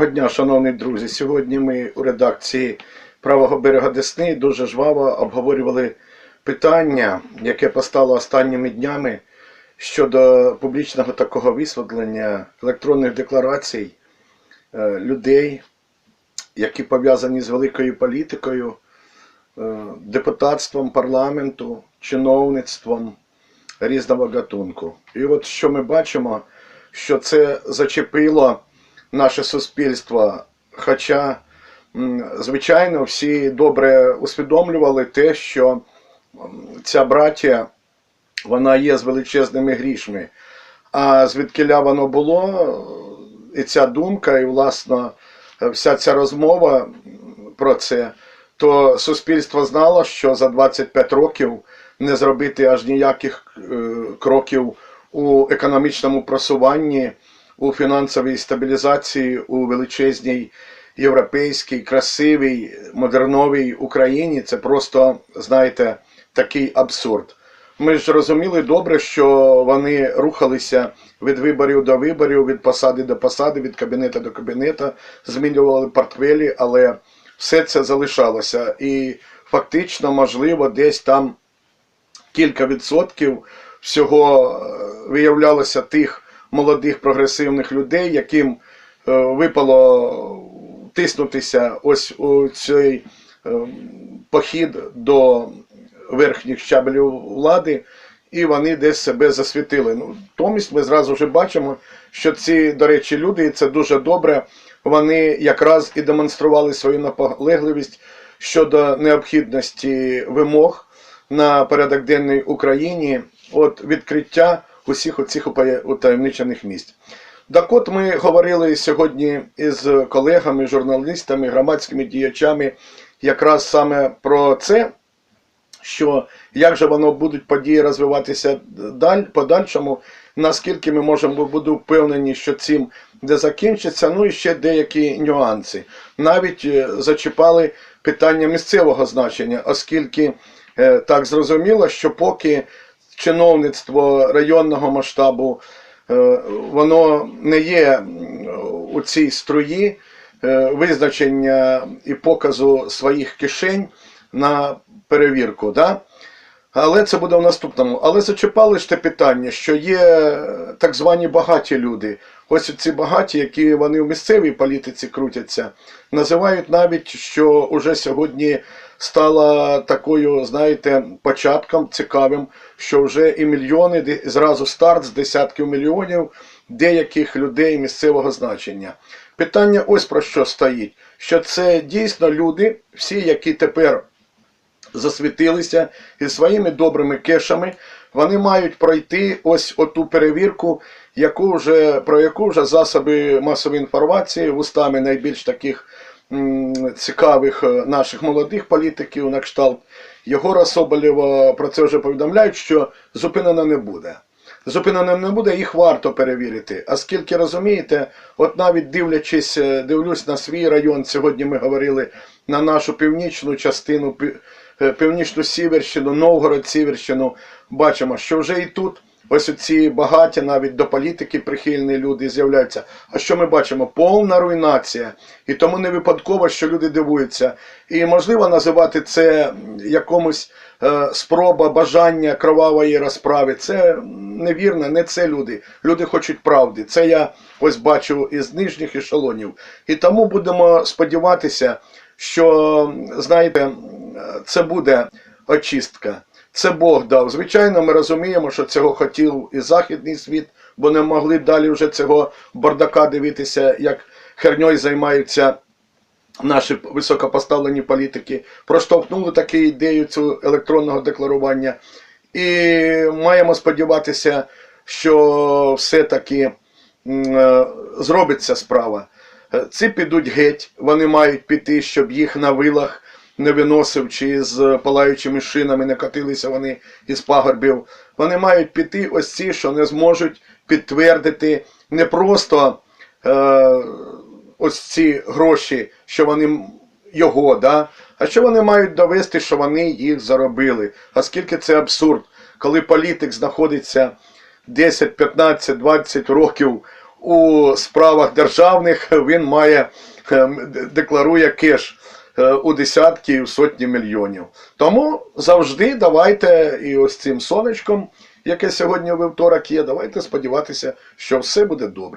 Доброго дня, шановні друзі. Сьогодні ми у редакції правого берега Десни дуже жваво обговорювали питання, яке постало останніми днями щодо публічного такого висвітлення електронних декларацій е, людей, які пов'язані з великою політикою, е, депутатством парламенту, чиновництвом різного гатунку. І от що ми бачимо, що це зачепило наше суспільство. Хоча, звичайно, всі добре усвідомлювали те, що ця браття вона є з величезними грішми. А звідкиля воно було, і ця думка, і власне вся ця розмова про це, то суспільство знало, що за 25 років не зробити аж ніяких е, кроків у економічному просуванні, у фінансовій стабілізації у величезній європейській, красивій, модерновій Україні. Це просто, знаєте, такий абсурд. Ми ж розуміли добре, що вони рухалися від виборів до виборів, від посади до посади, від кабінету до кабінету, змінювали портфелі, але все це залишалося. І фактично, можливо, десь там кілька відсотків всього е, виявлялося тих молодих прогресивних людей, яким е, випало тиснутися ось у цей е, похід до верхніх щабелів влади, і вони десь себе засвітили. Ну, Томість ми зразу вже бачимо, що ці, до речі, люди, і це дуже добре, вони якраз і демонстрували свою наполегливість щодо необхідності вимог на порядок денний Україні от відкриття усіх оцих утаємничених місць. Так от ми говорили сьогодні із колегами, журналістами, громадськими діячами якраз саме про це, що як же воно будуть події розвиватися даль, подальшому, наскільки ми можемо бути впевнені, що цим де закінчиться, ну і ще деякі нюанси. Навіть е, зачіпали питання місцевого значення, оскільки е, так зрозуміло, що поки чиновництво районного масштабу е, воно не є у цій струї е, визначення і показу своїх кишень на перевірку. Да? Але це буде в наступному. Але зачіпали ж те питання, що є так звані багаті люди. Ось ці багаті, які вони в місцевій політиці крутяться, називають навіть, що уже сьогодні стало такою, знаєте, початком цікавим, що вже і мільйони, зразу старт з десятків мільйонів деяких людей місцевого значення. Питання ось про що стоїть: що це дійсно люди, всі, які тепер засвітилися і своїми добрими кешами, вони мають пройти ось оту перевірку, яку вже, про яку вже засоби масової інформації вустами найбільш таких м, цікавих е, наших молодих політиків на кшталт Єгора Соболєва про це вже повідомляють, що зупинено не буде. Зупинено не буде, їх варто перевірити. А скільки розумієте, от навіть дивлячись, е, дивлюсь на свій район, сьогодні ми говорили на нашу північну частину, північну Сіверщину, Новгород, Сіверщину, бачимо, що вже і тут ось ці багаті навіть до політики прихильні люди з'являються. А що ми бачимо? Повна руйнація. І тому не випадково, що люди дивуються. І можливо називати це якомусь е, спроба бажання кровавої розправи. Це невірно, не це люди. Люди хочуть правди. Це я ось бачу із нижніх ешелонів. І тому будемо сподіватися, що знаєте, це буде очистка. Це Бог дав. Звичайно, ми розуміємо, що цього хотів і західний світ, бо не могли далі вже цього бардака дивитися, як херньою займаються наші високопоставлені політики. Проштовхнули таку ідею цю електронного декларування. І маємо сподіватися, що все-таки е, зробиться справа. Е, Ці підуть геть, вони мають піти, щоб їх на вилах не виносив чи з палаючими шинами не катилися вони із пагорбів. Вони мають піти ось ці, що не зможуть підтвердити не просто е, ось ці гроші, що вони його, да? а що вони мають довести, що вони їх заробили. Оскільки це абсурд, коли політик знаходиться 10, 15, 20 років у справах державних він має ем, декларує кеш у десятки і в сотні мільйонів. Тому завжди давайте і ось цим сонечком, яке сьогодні вівторок є, давайте сподіватися, що все буде добре.